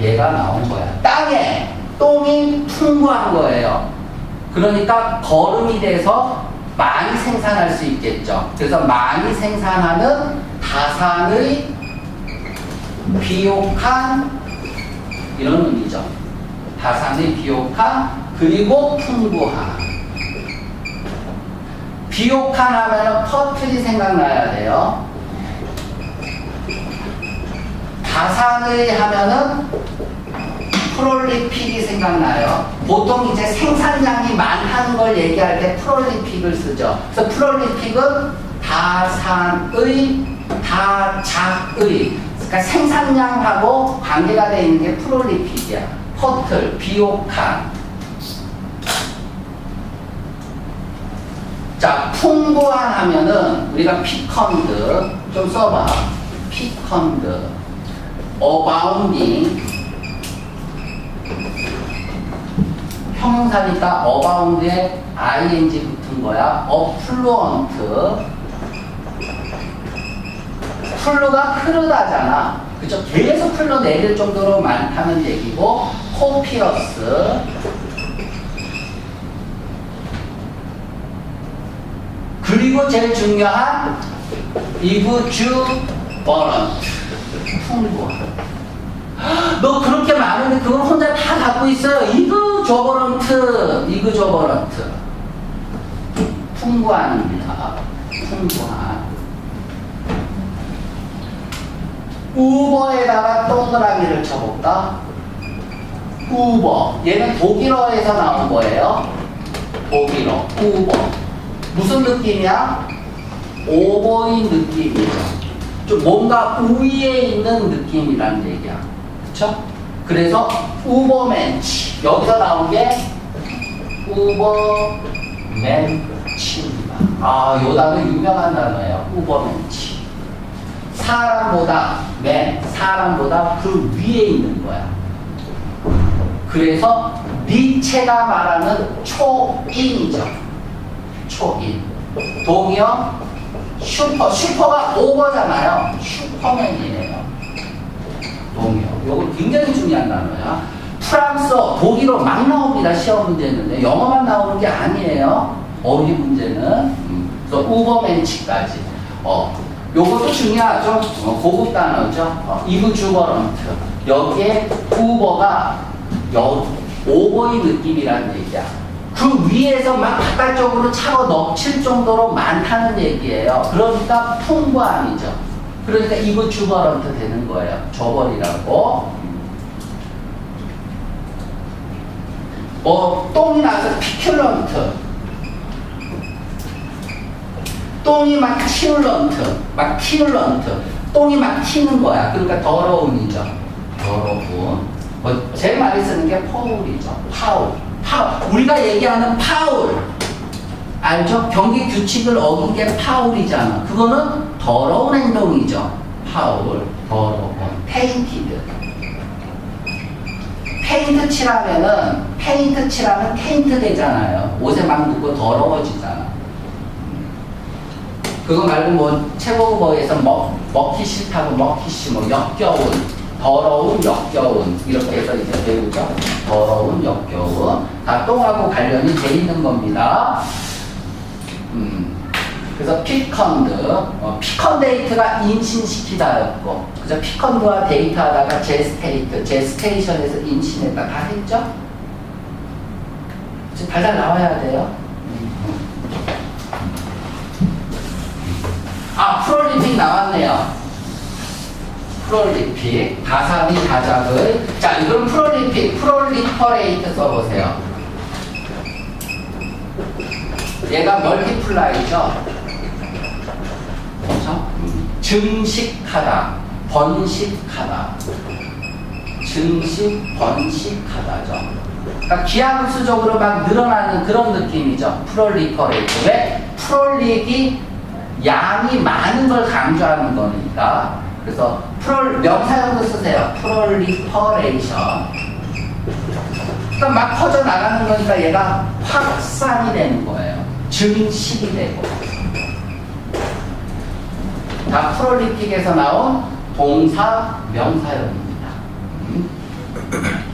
얘가 나온 거야. 땅에 똥이 풍부한 거예요. 그러니까 거름이 돼서 많이 생산할 수 있겠죠. 그래서 많이 생산하는 다산의 비옥한 이런 의미죠. 다산의 비옥한 그리고 풍부한 비옥한 하면은 퍼틀이 생각나야 돼요. 다산의 하면은 프롤리픽이 생각나요. 보통 이제 생산량이 많다는 걸 얘기할 때 프롤리픽을 쓰죠. 그래서 프롤리픽은 다산의, 다작의, 그러니까 생산량하고 관계가 되어 있는 게 프롤리픽이야. 퍼틀, 비옥한. 자, 풍부한 하면은 우리가 피컨드 좀 써봐. 피컨드, 어바운딩, 형용사니까 어바운드에 ing 붙은 거야. 어플루언트. 플루가 흐르다잖아. 그죠? 계속 흘러내릴 정도로 많다는 얘기고, 코피어스. 그리고 제일 중요한 이브주 버런트. 풍부한. 너 그렇게 많은데 그걸 혼자 다 갖고 있어요. 이그 저버런트, 이그 저버런트. 풍부한입니다. 풍부한. 우버에다가 동그라미를 쳐볼까? 우버. 얘는 독일어에서 나온 거예요. 독일어. 우버. 무슨 느낌이야? 오버인 느낌이죠. 좀 뭔가 우위에 있는 느낌이라는 얘기야. 그쵸? 그래서 우버맨치 여기서 나온 게 우버맨치입니다. 아, 요 단어 유명한 단어예요. 우버맨치. 사람보다 맨 사람보다 그 위에 있는 거야. 그래서 니체가 말하는 초인이죠. 초인. 동요 슈퍼 슈퍼가 오버잖아요. 슈퍼맨이에요. 동요. 요거 굉장히 중요한 단어야. 프랑스어, 독일어 막 나옵니다. 시험 문제는데 영어만 나오는 게 아니에요. 어휘 문제는. 음, 그래서 우버맨치까지. 어, 요것도 중요하죠. 어, 고급 단어죠. 어, 이브 주버런트. 여기에 우버가 여, 오버의 느낌이라는 얘기야. 그 위에서 막 바깥쪽으로 차고 넘칠 정도로 많다는 얘기예요. 그러니까 풍부함이죠. 그러니까 이거 주버런트 되는 거예요. 저버리라고. 뭐 똥이 나서 피큘런트. 똥이 막 튀울런트. 막 튀울런트. 똥이 막 튀는 거야. 그러니까 더러움이죠. 더러움. 뭐 제일 많이 쓰는 게 퍼울이죠. 파울. 파울. 우리가 얘기하는 파울. 알죠? 경기 규칙을 어긴 게 파울이잖아. 그거는 더러운 행동이죠. 파울, 더러운, 페인티드. 페인트 칠하면은, 페인트 칠하면 페인트 되잖아요. 옷에 막 묻고 더러워지잖아. 그거 말고 뭐, 최고버에서 먹, 먹기 싫다고 먹기 싫어, 뭐, 역겨운, 더러운, 역겨운. 이렇게 해서 이제 배우죠. 더러운, 역겨운. 다 똥하고 관련이 돼 있는 겁니다. 피컨드, 어, 피컨 데이트가 임신시키다였고, 그죠? 피컨드와 데이트 하다가 제스테이트, 제스테이션에서 임신했다 다 했죠? 지금 달달 나와야 돼요. 아, 프롤리픽 나왔네요. 프롤리픽, 다산이 다작의. 자, 이건 프롤리픽, 프롤리퍼레이트 써보세요. 얘가 멀티플라이죠. 그렇죠? 증식하다, 번식하다. 증식, 번식하다죠. 그러니까 기하급수적으로 막 늘어나는 그런 느낌이죠. 프롤리퍼레이트. 왜? 프롤릭이 양이 많은 걸 강조하는 거니까. 그래서 프롤 명사형도 쓰세요. 프롤리퍼레이션. 그러니까 막 퍼져 나가는 거니까 얘가 확산이 되는 거예요. 증식이 되고. 다 프롤리틱에서 나온 동사 명사형입니다. 음.